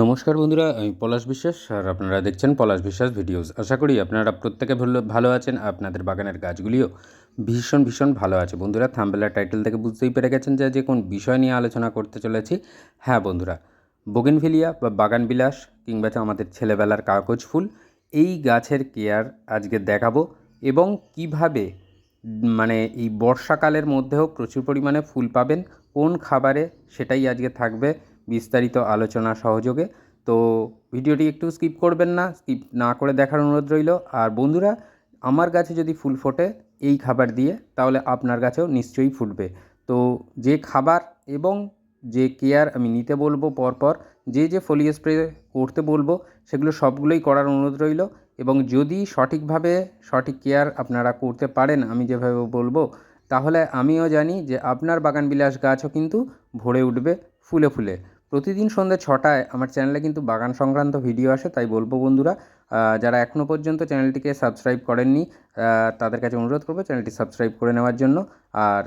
নমস্কার বন্ধুরা, আমি পলাশ বিশ্বাস আর আপনারা দেখছেন পলাশ বিশ্বাস ভিডিওস। আশা করি আপনারা প্রত্যেকে ভালো আছেন, আপনাদের বাগানের গাছগুলিও ভীষণ ভীষণ ভালো আছে। বন্ধুরা, থাম্বেলার টাইটেল থেকে বুঝতেই পেরে গেছেন যে যে কোন বিষয় নিয়ে আলোচনা করতে চলেছি। হ্যাঁ বন্ধুরা, বোগেনভিলিয়া বা বাগান বিলাস কিংবা আমাদের ছেলেবেলার কাগজ ফুল, এই গাছের কেয়ার আজকে দেখাবো এবং কীভাবে মানে এই বর্ষাকালের মধ্যেও প্রচুর পরিমাণে ফুল পাবেন, কোন খাবারে সেটাই আজকে থাকবে বিস্তারিত আলোচনা সহযোগে। তো ভিডিওটি একটু স্কিপ করবেন না, স্কিপ না করে দেখার অনুরোধ রইল। আর বন্ধুরা, আমার গাছে যদি ফুল ফোটে এই খাবার দিয়ে, তাহলে আপনার গাছেও নিশ্চয়ই ফুটবে। তো যে খাবার এবং যে কেয়ার আমি নিতে বলব পরপর, যে যে ফলিও স্প্রে করতে বলব, সেগুলো সবগুলোই করার অনুরোধ রইল। এবং যদি সঠিকভাবে সঠিক কেয়ার আপনারা করতে পারেন, আমি যেভাবে বলব, তাহলে আমিও জানি যে আপনার বাগান বিলাস গাছও কিন্তু ভরে উঠবে ফুলে ফুলে। প্রতিদিন সন্ধ্যে ছটায় আমার চ্যানেলে কিন্তু বাগান সংক্রান্ত ভিডিও আসে, তাই বলব বন্ধুরা যারা এখনও পর্যন্ত চ্যানেলটিকে সাবস্ক্রাইব করেননি তাদের কাছে অনুরোধ করব চ্যানেলটি সাবস্ক্রাইব করে নেওয়ার জন্য। আর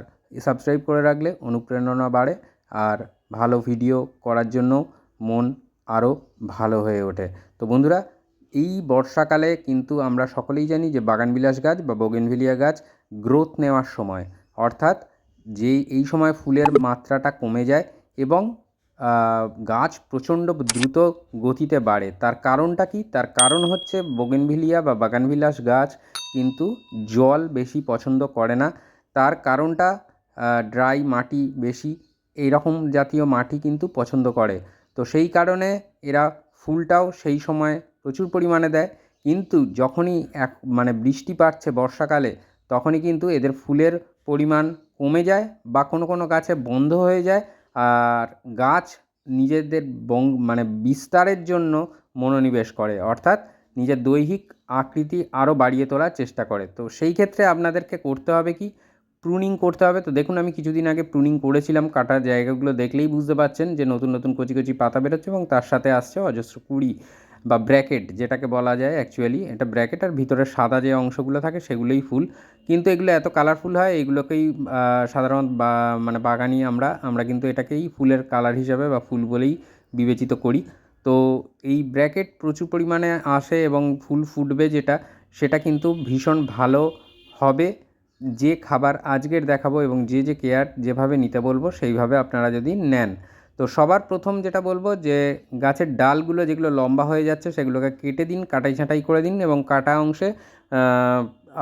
সাবস্ক্রাইব করে রাখলে অনুপ্রেরণা বাড়ে, আর ভালো ভিডিও করার জন্য মন আরও ভালো হয়ে ওঠে। তো বন্ধুরা, এই বর্ষাকালে কিন্তু আমরা সকলেই জানি যে বাগানবিলাস গাছ বা বোগেনভিলিয়া গাছ গ্রোথ নেওয়ার সময়, অর্থাৎ যে এই সময় ফুলের মাত্রাটা কমে যায় এবং গাছ প্রচণ্ড দ্রুত গতিতে বাড়ে। তার কারণটা কি? তার কারণ হচ্ছে বোগেনভিলিয়া বা বাগানবিলাস গাছ কিন্তু জল বেশি পছন্দ করে না। তার কারণটা ড্রাই মাটি বেশি এই রকম জাতীয় মাটি কিন্তু পছন্দ করে। তো সেই কারণে এরা ফুলটাও সেই সময় প্রচুর পরিমাণে দেয়। কিন্তু যখনই এক মানে বৃষ্টি পাচ্ছে বর্ষাকালে, তখনই কিন্তু এদের ফুলের পরিমাণ কমে যায় বা কোনো কোনো গাছে বন্ধ হয়ে যায়। আর গাছ নিজেদের বং মানে বিস্তারের জন্য মনোনিবেশ করে, অর্থাৎ নিজের দৈহিক আকৃতি আরও বাড়িয়ে তোলার চেষ্টা করে। তো সেই ক্ষেত্রে আপনাদেরকে করতে হবে কি? প্রুনিং করতে হবে। তো দেখুন, আমি কিছুদিন আগে প্রুনিং করেছিলাম কাটার জায়গাগুলো দেখলেই বুঝতে পারছেন যে নতুন নতুন কচি কচি পাতা বেরোচ্ছে এবং তার সাথে আসছে অজস্র কুড়ি। বা ব্র্যাকেট যেটাকে বলা যায় অ্যাকচুয়ালি, এটা ব্র্যাকেট আর ভিতরে সাদা যে অংশগুলো থাকে সেগুলোই ফুল। কিন্তু এগুলো এত কালারফুল হয় এইগুলোকেই সাধারণত বা মানে বাগানি আমরা আমরা কিন্তু এটাকেই ফুলের কালার হিসাবে বা ফুল বলেই বিবেচিত করি। তো এই ব্র্যাকেট প্রচুর পরিমাণে আসে এবং ফুল ফুটবে যেটা, সেটা কিন্তু ভীষণ ভালো হবে। যে খাবার আজকের দেখাবো এবং যে যে কেয়ার যেভাবে নিতে বলব সেইভাবে আপনারা যদি নেন। তো সবার প্রথম যেটা বলব যে, গাছের ডালগুলো যেগুলো লম্বা হয়ে যাচ্ছে সেগুলোকে কেটে দিন, কাটাই ছাঁটাই করে দিন এবং কাটা অংশে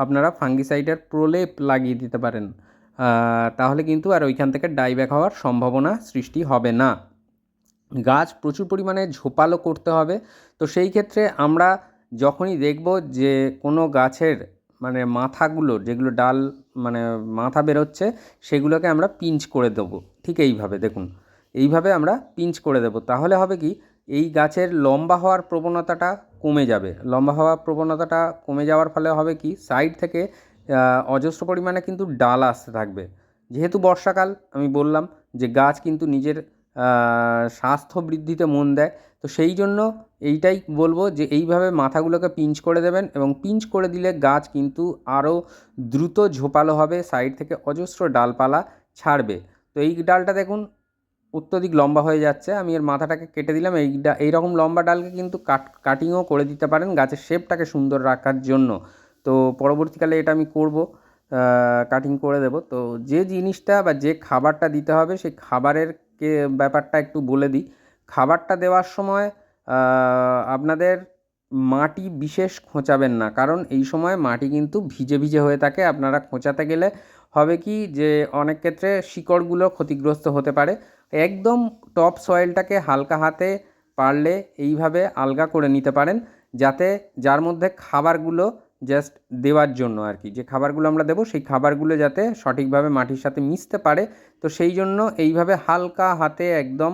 আপনারা ফাঙ্গিসাইডের প্রলেপ লাগিয়ে দিতে পারেন। তাহলে কিন্তু আর ওইখান থেকে ডাইব্যাক হওয়ার সম্ভাবনা সৃষ্টি হবে না। গাছ প্রচুর পরিমাণে ঝোপালো করতে হবে। তো সেই ক্ষেত্রে আমরা যখনই দেখব যে, কোনো গাছের মানে মাথাগুলো যেগুলো ডাল মানে মাথা বেরোচ্ছে, সেগুলোকে আমরা পিঞ্চ করে দেবো। ঠিক এইভাবে দেখুন। এইভাবে আমরা পিঞ্চ করে দেবো। তাহলে হবে কি, এই গাছের লম্বা হওয়ার প্রবণতাটা কমে যাবে। লম্বা হওয়ার প্রবণতাটা কমে যাওয়ার ফলে হবে কি, সাইড থেকে অজস্র পরিমাণে কিন্তু ডাল আসতে থাকবে। যেহেতু বর্ষাকাল, আমি বললাম যে গাছ কিন্তু নিজের স্বাস্থ্য বৃদ্ধিতে মন দেয়, তো সেই জন্য এইটাই বলব যে এইভাবে মাথাগুলোকে পিঞ্চ করে দেবেন এবং পিঞ্চ করে দিলে গাছ কিন্তু আরও দ্রুত ঝোপালো হবে, সাইড থেকে অজস্র ডালপালা ছাড়বে। তো এই ডালটা দেখুন অত্যধিক লম্বা হয়ে যাচ্ছে। আমি এর মাথাটাকে কেটে দিলাম। এই এইরকম লম্বা ডালকে কিন্তু কাট কাটিংও করে দিতে পারেন গাছের শেপটাকে সুন্দর রাখার জন্য। তো পরবর্তীকালে এটা আমি করব কাটিং করে দেব। তো যে জিনিসটা বা যে খাবারটা দিতে হবে, সেই খাবারের কে, ব্যাপারটা একটু বলে দিই। খাবারটা দেওয়ার সময় আপনাদের মাটি বিশেষ খোঁচাবেন না। কারণ এই সময় মাটি কিন্তু ভিজে ভিজে হয়ে থাকে। আপনারা খোঁচাতে গেলে হবে কি যে অনেক ক্ষেত্রে শিকড়গুলো ক্ষতিগ্রস্ত হতে পারে। একদম টপ সয়েলটাকে হালকা হাতে পারলে এইভাবে আলগা করে নিতে পারেন, যাতে যার মধ্যে খাবারগুলো জাস্ট দেওয়ার জন্য আর কি। যে খাবারগুলো আমরা দেবো, সেই খাবারগুলো যাতে সঠিকভাবে মাটির সাথে মিশতে পারে। তো সেই জন্য এইভাবে হালকা হাতে একদম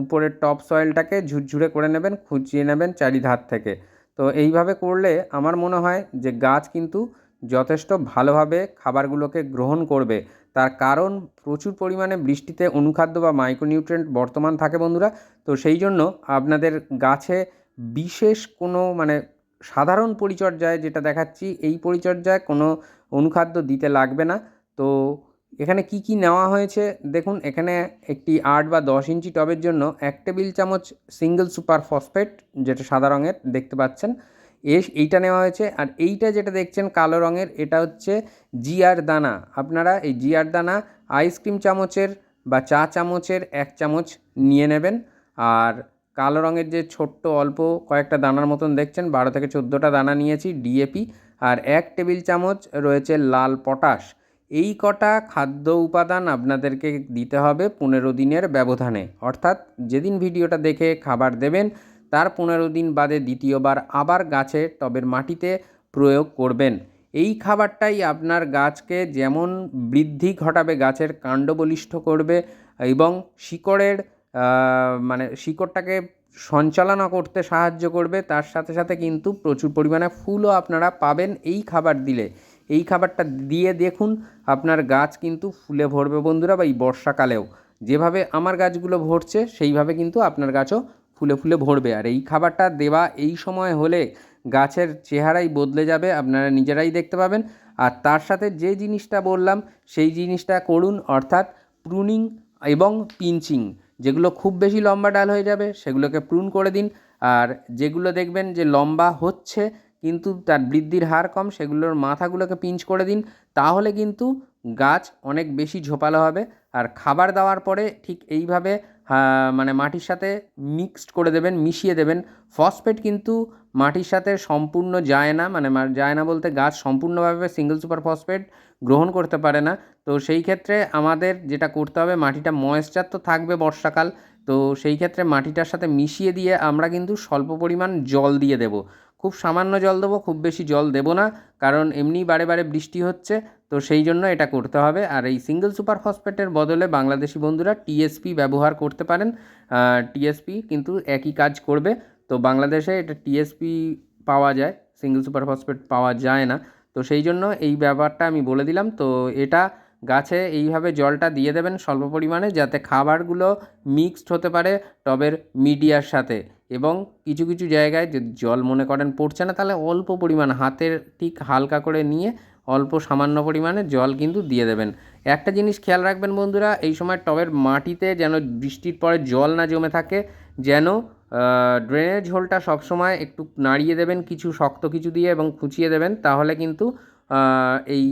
উপরের টপ সয়েলটাকে ঝুরঝুরে করে নেবেন, খুঁচিয়ে নেবেন চারিধার থেকে। তো এইভাবে করলে আমার মনে হয় যে গাছ কিন্তু যথেষ্ট ভালোভাবে খাবারগুলোকে গ্রহণ করবে। তার কারণ, প্রচুর পরিমাণে বৃষ্টিতে অনুখাদ্য বা মাইক্রোনিউট্রেন্ট বর্তমান থাকে বন্ধুরা। তো সেই জন্য আপনাদের গাছে বিশেষ কোনো মানে সাধারণ পরিচর্যায় যেটা দেখাচ্ছি, এই পরিচর্যায় কোনো অনুখাদ্য দিতে লাগবে না। তো এখানে কি কি নেওয়া হয়েছে? দেখুন, এখানে একটি আট বা দশ ইঞ্চি টবের জন্য এক টেবিল চামচ সিঙ্গেল সুপার ফসফেট, যেটা সাদা রঙের, দেখতে পাচ্ছেন। এস, এইটা নেওয়া হয়েছে। আর এইটা যেটা দেখছেন কালো রঙের, এটা হচ্ছে জিআর দানা। আপনারা এই জিআর দানা আইসক্রিম চামচের বা চা চামচের এক চামচ নিয়ে নেবেন। আর কালো রঙের যে ছোট্ট অল্প কয়েকটা দানার মতন দেখছেন, বারো থেকে চোদ্দোটা দানা নিয়েছি ডিএপি। আর এক টেবিল চামচ রয়েছে লাল পটাশ। এই কটা খাদ্য উপাদান আপনাদেরকে দিতে হবে পনেরো দিনের ব্যবধানে। অর্থাৎ যেদিন ভিডিওটা দেখে খাবার দেবেন তার পনেরো দিন বাদে দ্বিতীয়বার আবার গাছে টবের মাটিতে প্রয়োগ করবেন। এই খাবারটাই আপনার গাছকে যেমন বৃদ্ধি ঘটাবে, গাছের কাণ্ড বলিষ্ঠ করবে এবং শিকড়ের মানে শিকড়টাকে সঞ্চালনা করতে সাহায্য করবে, তার সাথে সাথে কিন্তু প্রচুর পরিমাণে ফুলও আপনারা পাবেন এই খাবার দিলে। এই খাবারটা দিয়ে দেখুন আপনার গাছ কিন্তু ফুলে ভরবে বন্ধুরা বা এই বর্ষাকালেও। যেভাবে আমার গাছগুলো ভরছে, সেইভাবে কিন্তু আপনার গাছও ফুলে ফুলে ভরবে। আর এই খাবারটা দেওয়া এই সময় হলে গাছের চেহারাই বদলে যাবে, আপনারা নিজেরাই দেখতে পাবেন। আর তার সাথে যে জিনিসটা বললাম, সেই জিনিসটা করুন, অর্থাৎ প্রুনিং এবং পিঞ্চিং যেগুলো খুব বেশি লম্বা ডাল হয়ে যাবে, সেগুলোকে প্রুন করে দিন। আর যেগুলো দেখবেন যে লম্বা হচ্ছে, কিন্তু তার বৃদ্ধির হার কম, সেগুলোর মাথাগুলোকে পিঞ্চ করে দিন। তাহলে কিন্তু গাছ অনেক বেশি ঝোপালো হবে। আর খাবার দেওয়ার পরে ঠিক এইভাবে মানে মাটির সাথে মিক্সড করে দেবেন, মিশিয়ে দেবেন। ফসফেট কিন্তু মাটির সাথে সম্পূর্ণ যায় না মানে যায় না বলতে গাছ সম্পূর্ণভাবে সিঙ্গেল সুপার ফসফেট গ্রহণ করতে পারে না। তো সেই ক্ষেত্রে আমাদের যেটা করতে হবে, মাটিটা ময়েশ্চার তো থাকবে বর্ষাকাল, তো সেই ক্ষেত্রে মাটিটার সাথে মিশিয়ে দিয়ে আমরা কিন্তু স্বল্প পরিমাণ জল দিয়ে দেবো। খুব সামান্য জল দেবো, খুব বেশি জল দেবো না, কারণ এমনি বারে বারে বৃষ্টি হচ্ছে তো সেই জন্য এটা করতে হবে। আর এই সিঙ্গেল সুপার ফসফেটের বদলে বাংলাদেশি বন্ধুরা টিএসপি ব্যবহার করতে পারেন। টিএসপি কিন্তু একই কাজ করবে। তো বাংলাদেশে এটা টিএসপি পাওয়া যায় সিঙ্গেল সুপার ফসফেট পাওয়া যায় না। তো সেই জন্য এই ব্যাপারটা আমি বলে দিলাম। তো এটা গাছে এইভাবে জলটা দিয়ে দেবেন স্বল্প পরিমাণে যাতে খাবারগুলো মিক্সড হতে পারে টবের মিডিয়ার সাথে। এবং কিছু কিছু জায়গায় যদি জল মনে করেন পড়ছে না, তাহলে অল্প পরিমাণ হাতের ঠিক হালকা করে নিয়ে অল্প সামান্য পরিমাণে জল কিন্তু দিয়ে দেবেন। একটা জিনিস খেয়াল রাখবেন বন্ধুরা, এই সময় টবের মাটিতে যেন বৃষ্টির পরে জল না জমে থাকে, যেন ড্রেনেজ হোলটা সবসময় একটু নাড়িয়ে দেবেন, কিছু শক্ত কিছু দিয়ে এবং খুঁচিয়ে দেবেন, তাহলে কিন্তু এই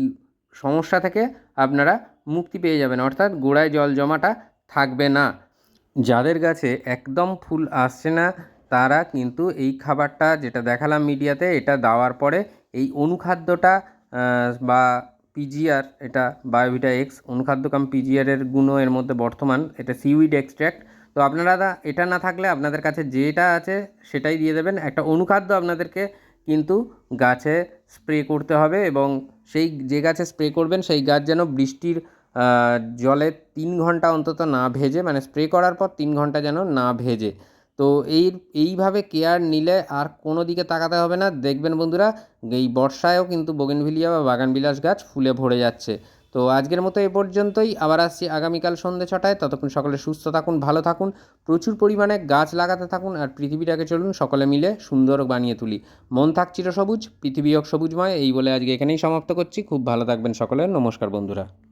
সমস্যা থেকে আপনারা মুক্তি পেয়ে যাবেন, অর্থাৎ গোড়ায় জল জমাটা থাকবে না। যাদের গাছে একদম ফুল আসছে না, তারা কিন্তু এই খাবারটা যেটা দেখালাম মিডিয়াতে, এটা দেওয়ার পরে এই অনুখাদ্যটা বা পিজিআর এটা বায়োভিটা এক্স অনুখাদ্য কাম পিজিআরের গুণও এর মধ্যে বর্তমান, এটা সিউইড এক্সট্র্যাক্ট তো আপনারা এটা না থাকলে আপনাদের কাছে যেটা আছে সেটাই দিয়ে দেবেন। একটা অনুখাদ্য আপনাদেরকে কিন্তু গাছে স্প্রে করতে হবে এবং সেই যে গাছে স্প্রে করবেন, সেই গাছ যেন বৃষ্টির জলে তিন ঘণ্টা অন্তত না ভেজে মানে স্প্রে করার পর তিন ঘণ্টা যেন না ভেজে। তো এই, এইভাবে কেয়ার নিলে আর কোনো দিকে তাকাতে হবে না। দেখবেন বন্ধুরা, এই বর্ষায়ও কিন্তু বোগেনভিলিয়া বা বাগানবিলাস গাছ ফুলে ভরে যাচ্ছে। তো আজকের মতো এ পর্যন্তই। আবার আসছি আগামীকাল সন্ধ্যে ছটায়। ততক্ষণ সকলে সুস্থ থাকুন, ভালো থাকুন, প্রচুর পরিমাণে গাছ লাগাতে থাকুন আর পৃথিবীটাকে চলুন সকলে মিলে সুন্দর বানিয়ে তুলি। মন থাক চিরসবুজ, পৃথিবী হোক সবুজময়। এই বলে আজকে এখানেই সমাপ্ত করছি। খুব ভালো থাকবেন সকলে। নমস্কার বন্ধুরা।